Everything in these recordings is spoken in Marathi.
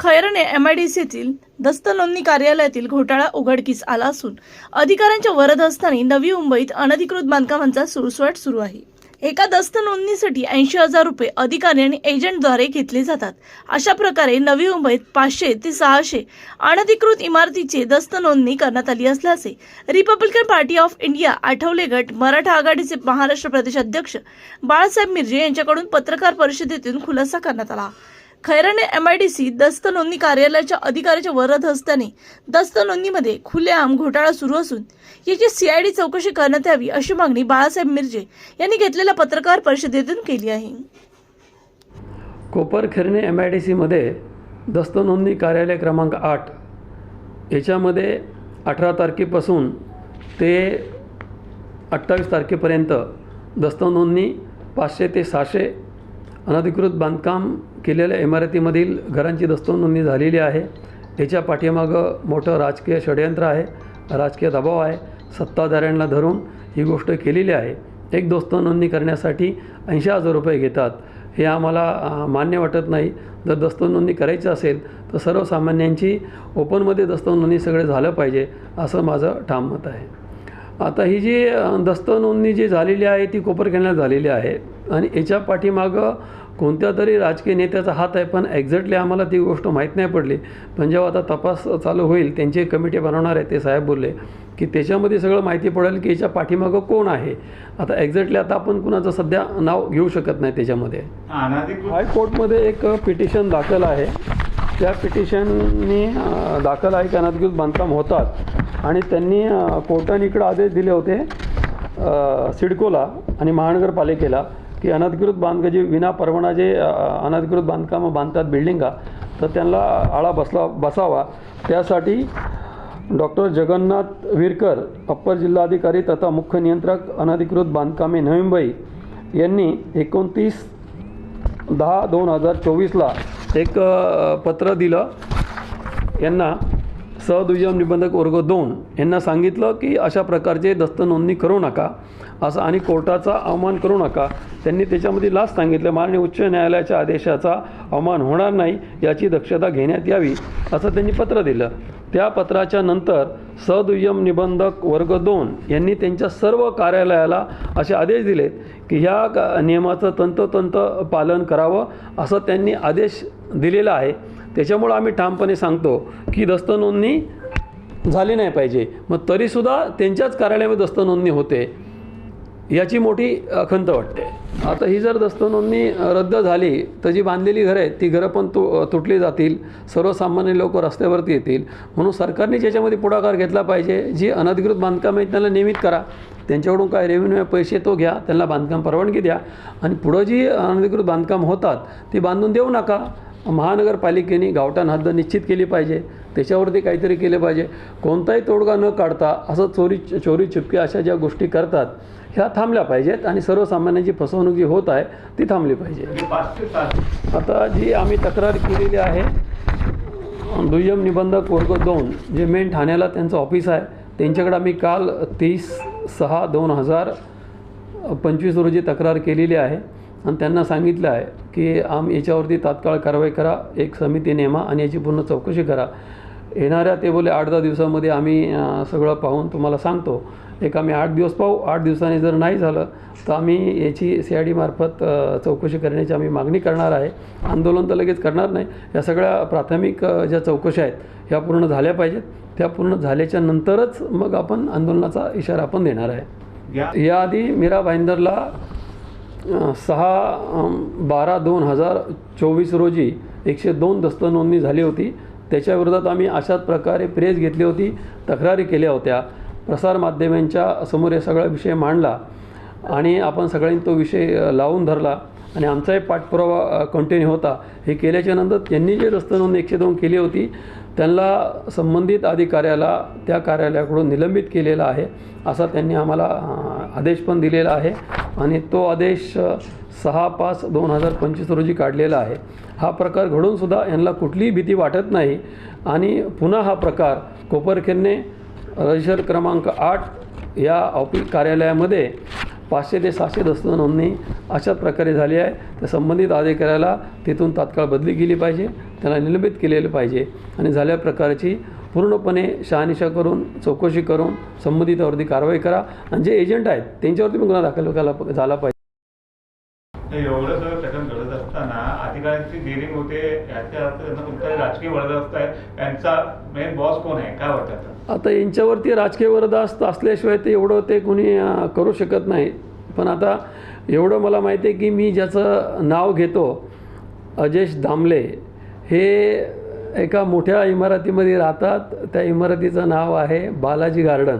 खैरने एमआयडीसीतील दस्त नोंदणी कार्यालयातील घोटाळा उघडकीस आला असून अधिकाऱ्यांच्या वरदहस्तानी नवी मुंबईत अनधिकृत बांधकामांचा सुळसुळाट सुरू आहे. एका दस्त नोंदणीसाठी ऐंशी हजार रुपये अधिकारी आणि एजंटद्वारे घेतले जातात. अशा प्रकारे नवी मुंबईत पाचशे ते सहाशे अनधिकृत इमारतीची दस्त नोंदणी करण्यात आली असल्याचे Republican party of India Athawale गट मराठा आघाडीचे महाराष्ट्र प्रदेशाध्यक्ष बाळासाहेब मिरजे यांच्याकडून पत्रकार परिषदेतून खुलासा करण्यात आला. खैराने एम आय डी दस्त नोंदणी कार्यालयाच्या अधिकाऱ्याच्या वरद हस्त्याने दस्त नोंदणीमध्ये खुलेआम घोटाळा सुरू असून याची सीआयडी चौकशी करण्यात यावी अशी मागणी बाळासाहेब मिरजे यांनी घेतलेल्या पत्रकार परिषदेतून केली आहे. Kopar Khairane M I D सीमध्ये दस्त नोंदणी कार्यालय क्रमांक आठ याच्यामध्ये अठरा तारखेपासून ते अठ्ठावीस तारखेपर्यंत दस्त नोंदणी पाचशे ते सहाशे अनधिकृत बांधकाम केलेल्या इमारतीमधील घरांची दस्त नोंदणी झालेली आहे. याच्या पाठीमागं मोठं राजकीय षडयंत्र आहे. राजकीय दबाव आहे. सत्ताधाऱ्यांना धरून ही गोष्ट केलेली आहे. एक दोस्त नोंदणी करण्यासाठी ऐंशी हजार रुपये घेतात. हे आम्हाला मान्य वाटत नाही. जर दस्त नोंदणी करायची असेल तर सर्वसामान्यांची ओपनमध्ये दस्त नोंदणी सगळे झालं पाहिजे असं माझं ठाम मत आहे. आता ही जी दस्त नोंदणी जी झालेली आहे ती कोपरखेळण्यात झालेली आहे. आणि याच्या पाठीमागं कोणत्या तरी राजकीय नेत्याचा हात आहे पण एक्झॅक्टली आम्हाला ती गोष्ट माहीत नाही पडली. पण जेव्हा आता तपास चालू होईल त्यांची एक कमिटी बनवणार आहे ते साहेब बोलले की त्याच्यामध्ये सगळं माहिती पडेल की याच्या पाठीमागं कोण आहे. आता एक्झॅक्टली आता आपण कुणाचं सध्या नाव घेऊ शकत नाही त्याच्यामध्ये. हायकोर्टमध्ये एक पिटिशन दाखल आहे. त्या पिटिशननी दाखल आहे की अनधिकृत बांधकाम होतात. आणि त्यांनी कोर्टाने इकडं आदेश दिले होते सिडकोला आणि महानगरपालिकेला की अनधिकृत बांधकाम जे विना परवाना जे अनधिकृत बांधकामं बांधतात बिल्डिंगा तर त्यांना आळा बसला बसावा. त्यासाठी डॉक्टर जगन्नाथ विरकर अप्पर जिल्हाधिकारी तथा मुख्य नियंत्रक अनधिकृत बांधकामे नवी मुंबई यांनी एकोणतीस दहा दोन हजार चोवीसला एक पत्र दिलं. यांना सदुय्यम निबंधक वर्ग दोन यांना सांगितलं की अशा प्रकारचे दस्त नोंदणी करू नका असं आणि कोर्टाचा अवमान करू नका. त्यांनी त्याच्यामध्ये लास्ट सांगितलं माननीय उच्च न्यायालयाच्या आदेशाचा अवमान होणार नाही याची दक्षता घेण्यात यावी असं त्यांनी पत्र दिलं. त्या पत्राच्या नंतर सदुय्यम निबंधक वर्ग दोन यांनी त्यांच्या सर्व कार्यालयाला असे आदेश दिलेत की ह्या का- नियमाचं तंतोतंत पालन करावं असं त्यांनी आदेश दिलेला आहे. त्याच्यामुळं आम्ही ठामपणे सांगतो की दस्त नोंदणी झाली नाही पाहिजे. मग तरीसुद्धा त्यांच्याच कार्यालयामध्ये दस्त नोंदणी होते याची मोठी खंत वाटते. आता ही जर दस्त नोंदणी रद्द झाली तर जी बांधलेली घरं आहेत ती घरं पण तु तुटली जातील सर्वसामान्य लोक रस्त्यावरती येतील. म्हणून सरकारने ज्याच्यामध्ये पुढाकार घेतला पाहिजे जी अनधिकृत बांधकाम आहेत त्यांना नियमित करा. त्यांच्याकडून काय रेव्हेन्यू पैसे तो घ्या त्यांना बांधकाम परवानगी द्या. आणि पुढं जी अनधिकृत बांधकाम होतात ती बांधून देऊ नका. महानगरपालिकेने गावठाण हद्द निश्चित केली पाहिजे. त्याच्यावरती काहीतरी केले पाहिजे. कोणताही तोडगा न काढता असं चोरी चोरी चिपके अशा ज्या गोष्टी करतात ह्या थांबल्या पाहिजेत आणि सर्वसामान्यांची फसवणूक जी होत आहे ती थांबली पाहिजे. आता जी आम्ही तक्रार केलेली आहे दुय्यम निबंधक वर्ग दोन जे मेन ठाण्याला त्यांचं ऑफिस आहे त्यांच्याकडे आम्ही काल तीस सहा दोन हजार पंचवीस रोजी तक्रार केलेली आहे. आणि त्यांना सांगितलं आहे की आम याच्यावरती तात्काळ कारवाई करा एक समिती नेमा आणि याची पूर्ण चौकशी करा. येणाऱ्या ते बोले आठ दहा दिवसामध्ये आम्ही सगळं पाहून तुम्हाला सांगतो. एक आम्ही आठ दिवस पाहू आठ दिवसांनी जर नाही झालं तर आम्ही याची सी आय डीमार्फत चौकशी करण्याची आम्ही मागणी करणार आहे. आंदोलन तर लगेच करणार नाही. या सगळ्या प्राथमिक ज्या चौकशा आहेत ह्या पूर्ण झाल्या पाहिजेत. त्या पूर्ण झाल्याच्या नंतरच मग आपण आंदोलनाचा इशारा आपण देणार आहे. या याआधी मीरा भाईंदरला सहा बारा दोन हजार चोवीस रोजी एकशे दोन दस्त नोंदणी झाली होती. त्याच्याविरोधात आम्ही अशाच प्रकारे प्रेस घेतली होती तक्रारी केल्या होत्या. प्रसारमाध्यमांच्या समोर हे सगळा विषय मांडला आणि आपण सगळ्यांनी तो विषय लावून धरला आणि आमचाही पाठपुरावा कंटिन्यू होता. हे केल्याच्यानंतर त्यांनी जे दस्त नोंदणी एकशे दोन केली होती त्यांना संबंधित अधिकाऱ्याला त्या कार्यालयाकडून निलंबित केलेला आहे असा त्यांनी आम्हाला आदेश पण दिलेला आहे. आणि तो आदेश सहा पाच दोन हजार पंचवीस रोजी काढलेला आहे. हा प्रकार घडूनसुद्धा यांना कुठलीही भीती वाटत नाही. आणि पुन्हा हा प्रकार कोपरखेरने रजिस्टर क्रमांक आठ या ऑफिस कार्यालयामध्ये पाचशे ते सहाशे दस्त नोंदणी अशाच प्रकारे झाली आहे. तर संबंधित अधिकाऱ्याला तिथून तात्काळ बदली केली पाहिजे. त्याला निलंबित केलेलं पाहिजे. आणि झाल्या प्रकारची पूर्णपणे शहानिशा करून चौकशी करून संबंधितावरती कारवाई करा. आणि जे एजंट आहेत त्यांच्यावरती पण गुन्हा दाखल झाला झाला पाहिजे. एवढं सगळं प्रकरण घडत असताना अधिकाऱ्यांची डिलिंग होते याच्या राजकीय वरदस्त आहे. त्यांचा मेन बॉस कोण आहे? काय वाटतं आता? यांच्यावरती राजकीय वरदास्त असल्याशिवाय ते एवढं ते कोणी करू शकत नाही. पण आता एवढं मला माहिती आहे की मी ज्याचं नाव घेतो अजेश दामले हे एका मोठ्या इमारतीमध्ये राहतात. त्या इमारतीचं नाव आहे बालाजी गार्डन.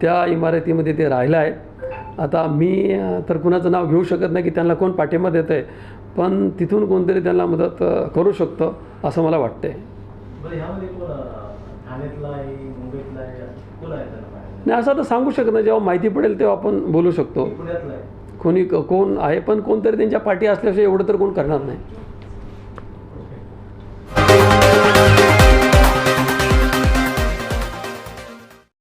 त्या इमारतीमध्ये ते राहिलं आहेत. आता मी तर कुणाचं नाव घेऊ शकत नाही की त्यांना कोण पाठिंबा देतं आहे पण तिथून कोणतरी त्यांना मदत करू शकतं असं मला वाटतं आहे बरं ह्यामध्ये कोण अं, ठाण्यातला आहे मुंबईतला आहे कोण आहे त्यांना पाहायला? नाही असं आता सांगू शकत नाही. जेव्हा माहिती पडेल तेव्हा आपण बोलू शकतो. आहे. कोणी कोण आहे पण कोणतरी त्यांच्या पाठी असल्याशिवाय एवढं तर कोण करणार नाही.